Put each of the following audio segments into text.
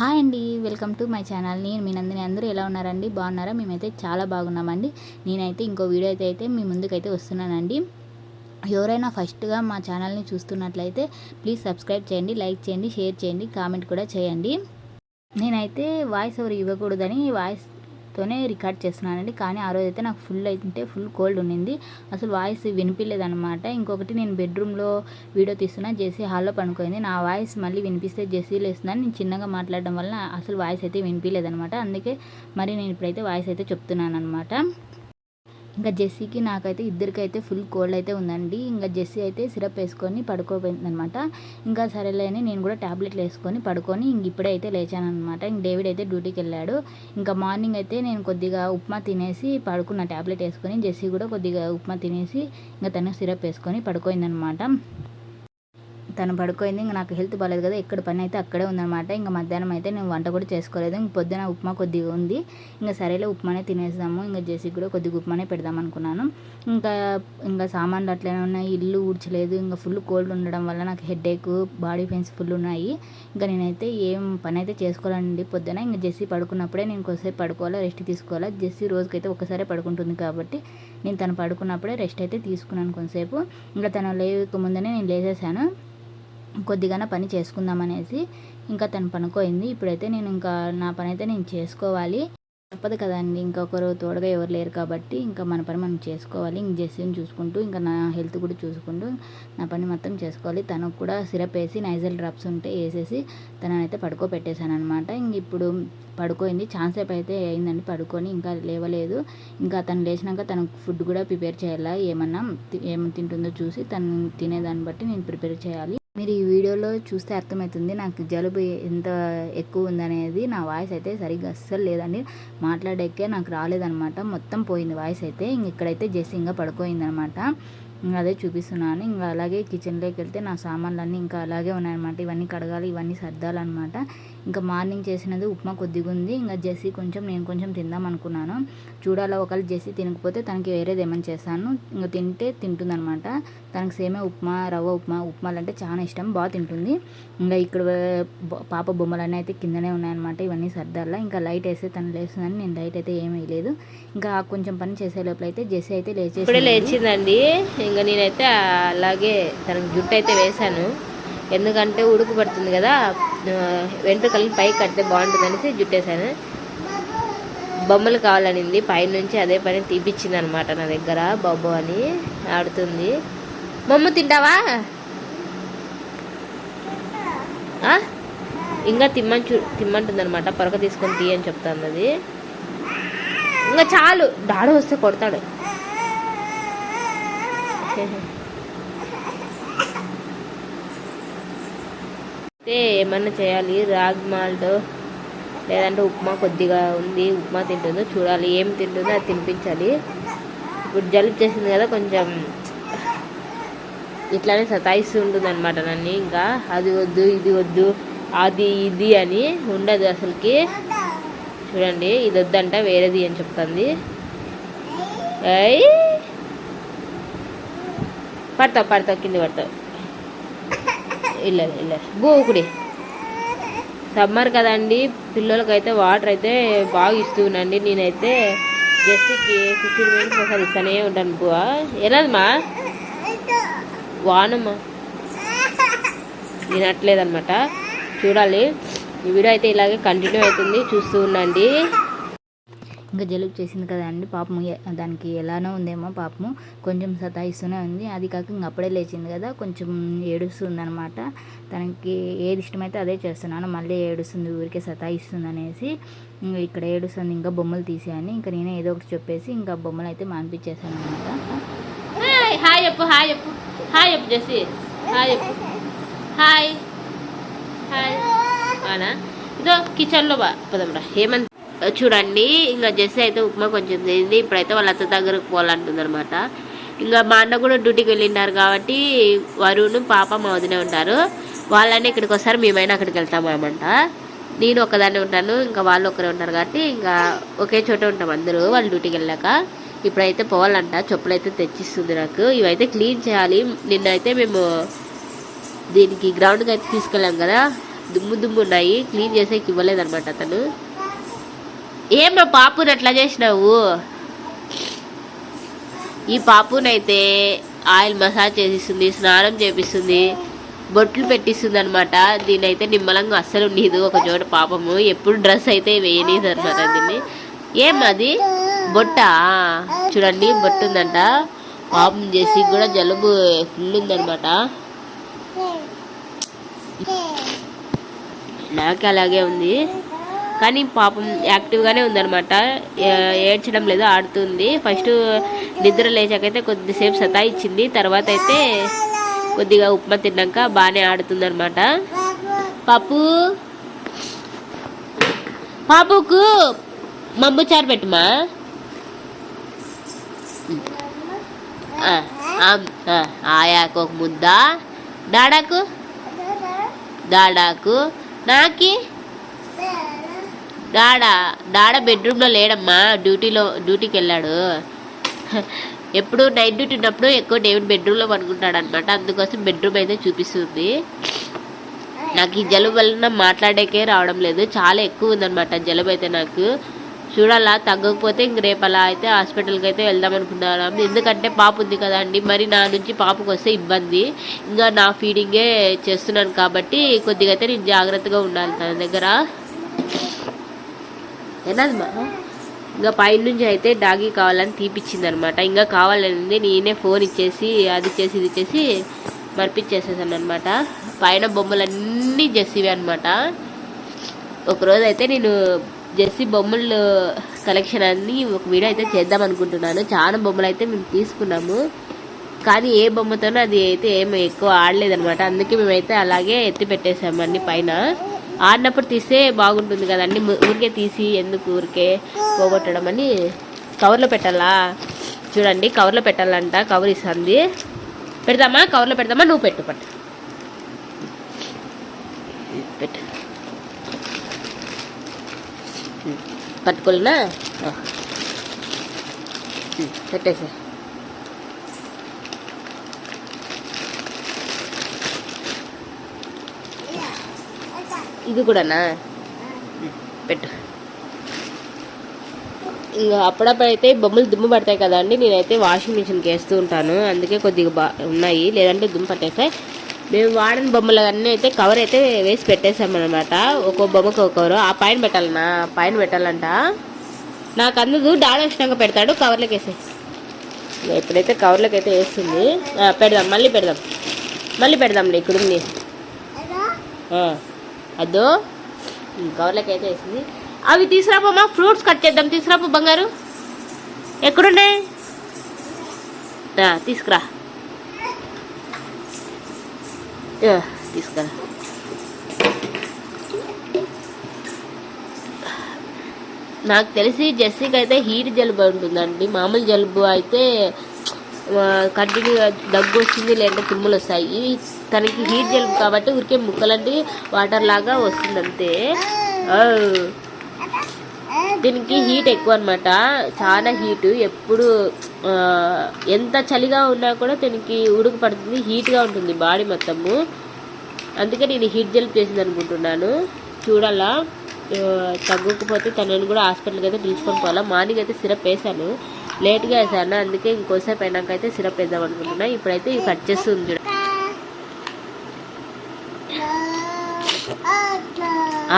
Hi అండి welcome to my channel. నేను మీ నందిని. అందరూ ఎలా ఉన్నారండి? బాగున్నారా? మేమైతే చాలా బాగున్నామండి. నేనైతే ఇంకో వీడియో అయితే అయితే మీ ముందుకైతే వస్తున్నానండి. ఎవరైనా ఫస్ట్గా మా ఛానల్ని చూస్తున్నట్లయితే ప్లీజ్ సబ్స్క్రైబ్ చేయండి లైక్ చేయండి షేర్ చేయండి కామెంట్ కూడా చేయండి. నేనైతే వాయిస్ ఎవరు ఇవ్వకూడదని వాయిస్ తోనే రికార్డ్ చేస్తున్నానండి. కానీ ఆ రోజు అయితే నాకు ఫుల్ అయితే ఫుల్ కోల్డ్ ఉండింది అసలు వాయిస్ వినిపించలేదన్నమాట ఇంకొకటి నేను బెడ్రూమ్లో వీడియో తీస్తున్నా జేసీ హాల్లో పనుకోయింది నా వాయిస్ మళ్ళీ వినిపిస్తే జెస్సీ లేస్తున్నాను నేను చిన్నగా మాట్లాడడం వల్ల అసలు వాయిస్ అయితే వినిపించలేదనమాట అందుకే మరి నేను ఇప్పుడైతే వాయిస్ అయితే చెప్తున్నాను అనమాట ఇంకా జెస్సీకి నాకైతే ఇద్దరికైతే ఫుల్ కోల్డ్ అయితే ఉందండి. ఇంకా జెస్సీ అయితే సిరప్ వేసుకొని పడుకోపోయిందనమాట ఇంకా సరేలేని నేను కూడా ట్యాబ్లెట్లు వేసుకొని పడుకొని ఇంక ఇప్పుడే అయితే లేచాను అనమాట ఇంక డేవిడ్ అయితే డ్యూటీకి వెళ్ళాడు. ఇంకా మార్నింగ్ అయితే నేను కొద్దిగా ఉప్మా తినేసి పడుకున్న ట్యాబ్లెట్ వేసుకొని జెస్సీ కూడా కొద్దిగా ఉప్మా తినేసి ఇంకా తను సిరప్ వేసుకొని పడుకోయిందనమాట తను పడుకోయింది. ఇంకా నాకు హెల్త్ బాగాలేదు కదా ఎక్కడ పని అయితే అక్కడే ఉందన్నమాట. ఇంకా మధ్యాహ్నం అయితే నేను వంట కూడా చేసుకోలేదు. ఇంక పొద్దున ఉప్మా కొద్దిగా ఉంది. ఇంకా సరేలే ఉప్మానే తినేసాము ఇంకా జేసీ కూడా కొద్దిగా ఉప్మానే పెడదాం అనుకున్నాను. ఇంకా ఇంకా సామాన్లు అట్లనే ఉన్నాయి. ఇల్లు ఊడ్చలేదు. ఇంకా ఫుల్ కోల్డ్ ఉండడం వల్ల నాకు head ache body pains full ఉన్నాయి. ఇంకా నేనైతే ఏం పని అయితే చేసుకోవాలండి పొద్దున ఇంకా జెస్సీ పడుకున్నప్పుడే నేను కొద్దిసేపు పడుకోవాలా రెస్ట్ తీసుకోవాలా. జెస్సీ రోజుకైతే ఒకసారి పడుకుంటుంది కాబట్టి నేను తను పడుకున్నప్పుడే రెస్ట్ అయితే తీసుకున్నాను కొంతసేపు. ఇంకా తను లేక ముందనే నేను లేచేసాను కొద్దిగానే పని చేసుకుందాం అనేసి ఇంకా తను పనుకోయింది. ఇప్పుడైతే నేను ఇంకా నా పని అయితే నేను చేసుకోవాలి. తప్పదు కదండి ఇంకొకరు తోడుగా ఎవరు లేరు కాబట్టి ఇంకా మన పని మనం చేసుకోవాలి. ఇంక జెస్సీని చూసుకుంటూ ఇంకా నా హెల్త్ కూడా చూసుకుంటూ నా పని మొత్తం చేసుకోవాలి. తనకు కూడా సిరప్ వేసి నైజల్ డ్రాప్స్ ఉంటే వేసేసి తననైతే పడుకోబెట్టేశాను అనమాట ఇంక ఇప్పుడు పడుకోయింది. ఛాన్సేపు అయితే అయిందండి పడుకొని ఇంకా లేవలేదు. ఇంకా తను లేచినాక తనకు ఫుడ్ కూడా ప్రిపేర్ చేయాలా? ఏమన్నా ఏమి తింటుందో చూసి తను తినేదాన్ని బట్టి నేను ప్రిపేర్ చేయాలి. మీరు ఈ వీడియోలో చూస్తే అర్థమవుతుంది నాకు జలుబు ఎంత ఎక్కువ ఉందనేది. నా వాయిస్ అయితే సరిగ్గా అస్సలు లేదండి. మాట్లాడేకే నాకు రాలేదనమాట. మొత్తం పోయింది వాయిస్ అయితే. ఇంక ఇక్కడైతే జెస్ పడుకోయిందనమాట. ఇంకా అదే చూపిస్తున్నాను. ఇంకా అలాగే కిచెన్లోకి వెళ్తే నా సామాన్లు అన్నీ ఇంకా అలాగే ఉన్నాయన్నమాట. ఇవన్నీ కడగాలి ఇవన్నీ సర్దాలన్నమాట. ఇంకా మార్నింగ్ చేసినది ఉప్మా కొద్దిగా ఉంది. ఇంకా జెస్సీ కొంచెం నేను కొంచెం తిందాం అనుకున్నాను. చూడాలా ఒకవేళ జెస్సీ తినకపోతే తనకి వేరేది ఏమైనా చేస్తాను. ఇంకా తింటే తింటుందనమాట తనకు సేమే ఉప్మా రవ్వ ఉప్మా ఉప్మాలు అంటే చాలా ఇష్టం బాగా తింటుంది. ఇంకా ఇక్కడ పాప బొమ్మలన్నీ అయితే కిందనే ఉన్నాయన్నమాట ఇవన్నీ సర్దాల్లా ఇంకా లైట్ వేస్తే తను లేస్తుందని నేను లైట్ అయితే ఏమీ వేయలేదు. ఇంకా కొంచెం పని చేసే లోపల అయితే జెస్సీ అయితే లేచి ఇప్పుడే లేచిందండి. ఇంకా నేనైతే అలాగే తనకు జుట్టు అయితే వేశాను. ఎందుకంటే ఉడుకు పడుతుంది కదా వెంట్రుకలను పైకి కడితే బాగుంటుంది అనేసి బొమ్మలు కావాలనింది. పైనుంచి అదే పని తీపిచ్చింది అనమాట నా దగ్గర బొబ్బు అని ఆడుతుంది. బొమ్మ తింటావా? ఇంకా తిమ్మని చూ తిమ్మంటుంది అనమాట పొరక తీసుకొని తీయని చెప్తాను అది ఇంకా చాలు. డాడు వస్తే కొడతాడు. అయితే ఏమన్నా చేయాలి? రాగి మాల్ట్ లేదంటే ఉప్మా కొద్దిగా ఉంది. ఉప్మా తింటుందో చూడాలి. ఏం తింటుందో అది తినిపించాలి. ఇప్పుడు జలుబు చేసింది కదా కొంచెం ఇట్లానే సతాయిస్తూ ఉంటుంది అనమాట నన్ను. ఇంకా అది వద్దు ఇది వద్దు అది ఇది అని ఉండదు అసలుకి. చూడండి ఇది వద్దంట వేరేది అని చెప్తుంది. పడతావు పడతావు కింద పడతావు. వెళ్ళారు వెళ్ళారు గో సమ్మర్ కదండి పిల్లలకైతే వాటర్ అయితే బాగా ఇస్తుండండి నేనైతే జస్ట్కి ఫిఫ్టీన్ మినిట్స్ ఒకసారి ఇస్తానే ఉంటాను బువా. ఎలాదమ్మా వానమ్మా? వినట్లేదనమాట చూడాలి. ఈ వీడియో అయితే ఇలాగే కంటిన్యూ అవుతుంది. చూస్తూ ఉండండి. ఇంకా జలుబు చేసింది కదా అండి పాపము దానికి ఎలానో ఉందేమో పాపము. కొంచెం సతాయిస్తూనే ఉంది. అది కాక ఇంక అప్పుడే లేచింది కదా కొంచెం ఏడుస్తుంది అనమాట తనకి ఏది ఇష్టమైతే అదే చేస్తున్నాను మళ్ళీ ఏడుస్తుంది ఊరికే సతాయిస్తుంది అనేసి ఇక్కడ ఏడుస్తుంది ఇంకా బొమ్మలు తీసేయని ఇంకా నేనే ఏదో ఒకటి చెప్పేసి ఇంకా బొమ్మలు అయితే మానిపించేసాను అనమాట హాయ్ హాయ్ చెప్పు హాయ్ చెప్పు. హాయ్ చెప్పు జెసి హాయ్ చెప్పు. హాయ్. హాయ్. అవునా ఇదో కిచెన్లో బా హేమంత్ చూడండి ఇంకా జెస్సి అయితే ఉప్మా కొంచెం తింది. ఇప్పుడైతే వాళ్ళ అత్త దగ్గరకు పోవాలంటుంది అనమాట ఇంకా మా అన్న కూడా డ్యూటీకి వెళ్ళినారు కాబట్టి వరుణ్ పాప మా వదినే ఉంటారు. వాళ్ళని ఇక్కడికి వస్తారు మేమైనా అక్కడికి వెళ్తామన్నమాట నేను ఒక్కదాన్నే ఉంటాను ఇంకా వాళ్ళు ఒకరే ఉంటారు కాబట్టి ఇంకా ఒకే చోట ఉంటాం అందరూ వాళ్ళు డ్యూటీకి వెళ్ళాక. ఇప్పుడైతే పోవాలంట చెప్పులు అయితే తెచ్చిస్తుంది నాకు. ఇవైతే క్లీన్ చేయాలి. నిన్నైతే మేము దీనికి గ్రౌండ్కి అయితే తీసుకెళ్ళాం కదా. దుమ్ము దుమ్ము ఉన్నాయి. క్లీన్ చేసేకి ఇవ్వలేదన్నమాట అతను. ఏమ్మా పాపుని అట్లా చేసినావు? ఈ పాపునైతే ఆయిల్ మసాజ్ చేసిస్తుంది స్నానం చేపిస్తుంది బొట్లు పెట్టిస్తుంది అనమాట దీని అయితే నిమ్మలంగా అస్సలు ఉండదు ఒక చోట పాపము. ఎప్పుడు డ్రెస్ అయితే వేయలేదు అనమాట దీన్ని ఏం అది? బొట్ట? చూడండి బొట్టు ఉందంట పాపం చేసి కూడా జలుబు ఫుల్ ఉందన్నమాట నాకు అలాగే ఉంది. కానీ పాపం యాక్టివ్గానే ఉందనమాట ఏ- ఏడ్చడం లేదు ఆడుతుంది. ఫస్ట్ నిద్ర లేచాకైతే కొద్దిసేపు సతాయిచ్చింది. తర్వాత అయితే కొద్దిగా ఉప్మా తిన్నాక బాగానే ఆడుతుంది అనమాట పాపు పాపుకు మబ్బు చారు పెట్టుమా? ఆ, ఆయాకు ఒక ముద్ద. డాడాకు డాడాకు నాకి? డాడా డాడా బెడ్రూమ్లో లేడమ్మా డ్యూటీలో డ్యూటీకి వెళ్ళాడు ఎప్పుడు నైట్ డ్యూటీ ఉన్నప్పుడు ఎక్కువ డేవిడ్ బెడ్రూమ్లో పనుకుంటాడు అనమాట అందుకోసం బెడ్రూమ్ అయితే చూపిస్తుంది. నాకు ఈ జలుబు వలన మాట్లాడేకే రావడం లేదు. చాలా ఎక్కువ ఉందన్నమాట జలుబు అయితే నాకు. చూడాలా తగ్గకపోతే ఇంక రేపు అలా అయితే హాస్పిటల్కి అయితే వెళ్దాం అనుకున్నాను ఎందుకంటే పాప ఉంది కదండి మరి నా నుంచి పాపకు వస్తే ఇబ్బంది. ఇంకా నా ఫీడింగే చేస్తున్నాను కాబట్టి కొద్దిగా అయితే నేను జాగ్రత్తగా ఉండాలి తన దగ్గర. ఏనాదమ్మా ఇంకా పైనుంచి అయితే డాగీ కావాలని తీపిచ్చింది అనమాట ఇంకా కావాలనింది నేనే ఫోన్ ఇచ్చేసి అది చేసి ఇది చేసి మర్పించేసేసాను అనమాట పైన బొమ్మలన్నీ జెస్సీవి అనమాట. ఒకరోజు అయితే నేను జెస్సీ బొమ్మలు కలెక్షన్ అన్ని ఒక వీడియో అయితే చేద్దాం అనుకుంటున్నాను. చాలా బొమ్మలు అయితే మేము తీసుకున్నాము. కానీ ఏ బొమ్మతోనో అది అయితే ఏమి ఎక్కువ ఆడలేదనమాట. అందుకే మేమైతే అలాగే ఎత్తి పెట్టేసాము అన్ని పైన. ఆడినప్పుడు తీస్తే బాగుంటుంది కదండి ఊరికే తీసి ఎందుకు ఊరికే పోగొట్టడం అని కవర్లో పెట్టాలా? చూడండి కవర్లో పెట్టాలంట కవర్ ఇస్తుంది. పెడదామా? కవర్లో పెడదామా? నువ్వు పెట్టు పట్టు. పెట్టు. పట్టుకోలేనా? పెట్టేసా ఇది కూడానా? పెట్టు. ఇంకా అప్పుడప్పుడు అయితే బొమ్మలు దుమ్ము పడతాయి కదండి నేనైతే వాషింగ్ మిషన్కి వేస్తూ ఉంటాను. అందుకే కొద్దిగా బా ఉన్నాయి. లేదంటే దుమ్ము పట్టేస్తాయి. మేము వాడిన బొమ్మలు అన్నీ అయితే కవర్ అయితే వేసి పెట్టేసామన్నమాట ఒక్కో బొమ్మకు ఒక కవర్ ఆ పైన పెట్టాలనా పైన పెట్టాలంట. నాకు అందదు డాడీ వచ్చినాక పెడతాడు. కవర్లోకి వేసే ఎప్పుడైతే కవర్లోకి అయితే వేస్తుంది. పెడదాం. మళ్ళీ పెడదాం. మళ్ళీ పెడదాంలే ఇక్కడ ఉంది అదో. కవర్లకి అయితే వేసింది. అవి తీసుకురాపమ్మా ఫ్రూట్స్ కట్ చేద్దాం. తీసుకురాపు బంగారు. ఎక్కడున్నాయి తీసుకురా. తీసుకురా. నాకు తెలిసి జెస్సీకి అయితే హీట్ జలుబు ఉంటుందండి. మామూలు జలుబు అయితే కంటిన్యూగా దగ్గు వస్తుంది లేదంటే తుమ్ములు వస్తాయి. ఇవి తనకి హీట్ జలుబు కాబట్టి ఊరికే ముక్కలంటే వాటర్ లాగా వస్తుంది అంతే దీనికి హీట్ ఎక్కువ అనమాట చాలా హీట్. ఎప్పుడు ఎంత చలిగా ఉన్నా కూడా దీనికి ఉడుకు పడుతుంది హీట్గా ఉంటుంది బాడీ మొత్తము. అందుకే నేను హీట్ జెల్ చేసింది అనుకుంటున్నాను. చూడాలా. తగ్గకపోతే తనని కూడా హాస్పిటల్కి అయితే పిలుచుకొని పోవాలా. మార్నింగ్ అయితే సిరప్ వేసాను లేట్గా వేసాను. అందుకే ఇంకోసేపు అయినాకైతే సిరప్ వేద్దాం అనుకుంటున్నా. ఇప్పుడైతే ఇది కట్ చేస్తుంది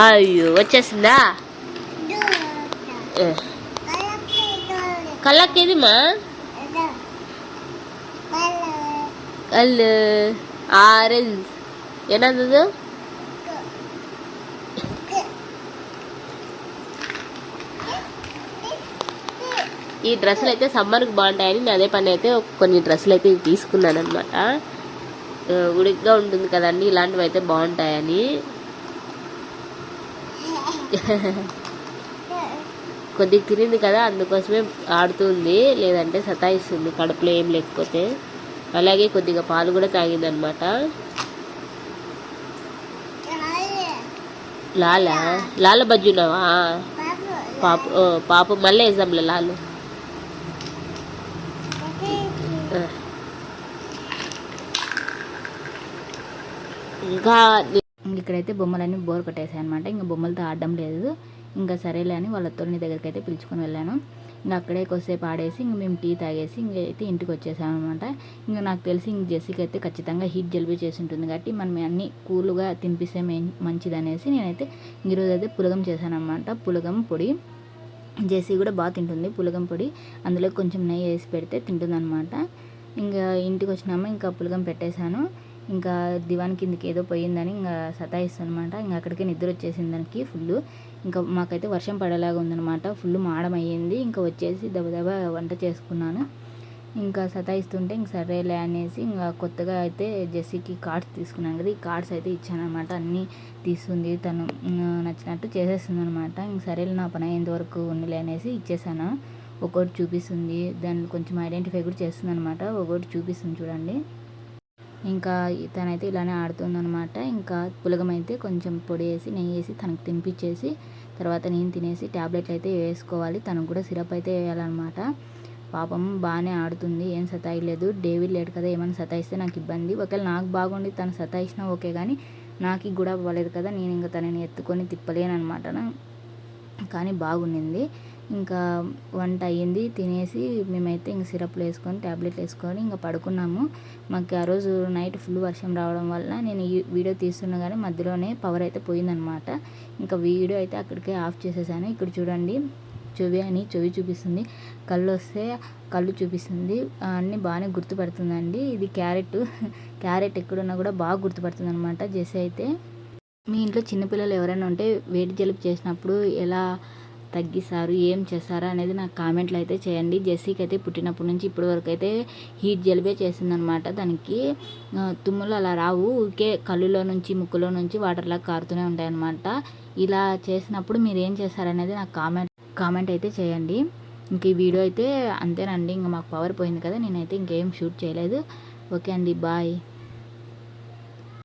అయ్యో వచ్చేసిందా? కళ్ళకేదిమా కళ్ళు. ఆరెంజ్. ఏనాదు ఈ డ్రెస్సులు అయితే సమ్మర్కి బాగుంటాయని నేను అదే పని అయితే కొన్ని డ్రెస్సులు అయితే తీసుకున్నాను అనమాట ఉడిగ్గా ఉంటుంది కదండి ఇలాంటివి అయితే బాగుంటాయని. కొద్దిగా తినింది కదా అందుకోసమే ఆడుతుంది లేదంటే సతాయిస్తుంది కడుపులో ఏం లేకపోతే. అలాగే కొద్దిగా పాలు కూడా తాగిందనమాట లాలా? లాల బజ్జున్నావా? పాప పాప మళ్ళీ వేద్దాంలే లాలు ఆ. ఇంకా ఇక్కడైతే బొమ్మలన్నీ బోర్ కొట్టేసాయి అనమాట ఇంకా బొమ్మలతో ఆడడం లేదు. ఇంకా సరేలే అని వాళ్ళ తొలిని దగ్గరికి అయితే పిలుచుకొని వెళ్ళాను. ఇంకా అక్కడే కొద్దిసేపు ఆడేసి ఇంక మేము టీ తాగేసి ఇంక అయితే ఇంటికి వచ్చేసాం అనమాట ఇంకా నాకు తెలిసి ఇంక జెస్సీకి అయితే ఖచ్చితంగా హీట్ జలుబు చేసి ఉంటుంది కాబట్టి మనం అన్ని కూల్గా తినిపిస్తే మంచిది అనేసి నేనైతే ఈరోజు అయితే పులగం చేశాను అనమాట పులగం పొడి. జెస్సీ కూడా బాగా తింటుంది పులగం పొడి. అందులో కొంచెం నెయ్యి వేసి పెడితే తింటుందన్నమాట. ఇంకా ఇంటికి వచ్చినామా ఇంకా పులగం పెట్టేశాను. ఇంకా దివాన్ కిందకి ఏదో పోయిందని ఇంకా సతాయిస్తుందనమాట ఇంకా అక్కడికి నిద్ర వచ్చేసింది దానికి ఫుల్ ఇంకా మాకైతే వర్షం పడేలాగా ఉందనమాట ఫుల్ మాడమయ్యింది. ఇంకా వచ్చేసి దబదబ వంట చేసుకున్నాను. ఇంకా సతాయిస్తుంటే ఇంక సరేలే అనేసి ఇంకా కొత్తగా అయితే జెస్సీకి కార్డ్స్ తీసుకున్నాను కదా ఈ కార్డ్స్ అయితే ఇచ్చానమాట అన్నీ తీస్తుంది తను. నచ్చినట్టు చేసేస్తుంది అనమాట ఇంక సరేలే నా పని అయ్యేంత వరకు ఉండిలే అనేసి ఇచ్చేసాను. ఒకటి చూపిస్తుంది. దాన్ని కొంచెం ఐడెంటిఫై కూడా చేస్తుంది అనమాట ఒక్కోటి చూపిస్తుంది చూడండి. ఇంకా తనైతే ఇలానే ఆడుతుందనమాట ఇంకా పులగం అయితే కొంచెం పొడి వేసి నెయ్యి వేసి తనకు తినిపించేసి తర్వాత నేను తినేసి ట్యాబ్లెట్లు అయితే వేసుకోవాలి. తనకు కూడా సిరప్ అయితే వేయాలన్నమాట. పాపం బాగానే ఆడుతుంది ఏం సతాయిలేదు. డేవిడ్ లేడు కదా ఏమైనా సతాయిస్తే నాకు ఇబ్బంది. ఒకవేళ నాకు బాగుండి తను సతాయించినా ఓకే కానీ నాకు కూడా అవ్వలేదు కదా నేను ఇంకా తనని ఎత్తుకొని తిప్పలేను అనమాట కానీ బాగుండింది. ఇంకా వంట అయ్యింది తినేసి మేమైతే ఇంక సిరప్లు వేసుకొని ట్యాబ్లెట్లు వేసుకొని ఇంకా పడుకున్నాము. మాకు ఆ రోజు నైట్ ఫుల్ వర్షం రావడం వల్ల నేను ఈ వీడియో తీస్తున్నా కానీ మధ్యలోనే పవర్ అయితే పోయిందనమాట. ఇంకా వీడియో అయితే అక్కడికే ఆఫ్ చేసేసాను. ఇక్కడ చూడండి చెవి అని చెవి చూపిస్తుంది. కళ్ళు వస్తే కళ్ళు చూపిస్తుంది. అన్నీ బాగానే గుర్తుపడుతుందండి. ఇది క్యారెట్ క్యారెట్ ఎక్కడున్నా కూడా బాగా గుర్తుపడుతుంది అనమాట జెస్ అయితే మీ ఇంట్లో చిన్నపిల్లలు ఎవరైనా ఉంటే వేడి జలుబు చేసినప్పుడు ఎలా తగ్గిస్తారు ఏం చేస్తారా అనేది నాకు కామెంట్లు అయితే చేయండి. జెస్సీకి అయితే పుట్టినప్పటి నుంచి ఇప్పటి వరకు అయితే హీట్ జలుబే చేసిందనమాట. దానికి తుమ్ములు అలా రావు. ఊరికే కళ్ళులో నుంచి ముక్కులో నుంచి వాటర్లా కారుతూనే ఉంటాయన్నమాట. ఇలా చేసినప్పుడు మీరు ఏం చేస్తారనేది నాకు కామెంట్ కామెంట్ అయితే చేయండి. ఇంక ఈ వీడియో అయితే అంతేనండి. ఇంకా మాకు పవర్ పోయింది కదా నేనైతే ఇంకేం షూట్ చేయలేదు. ఓకే అండి బాయ్.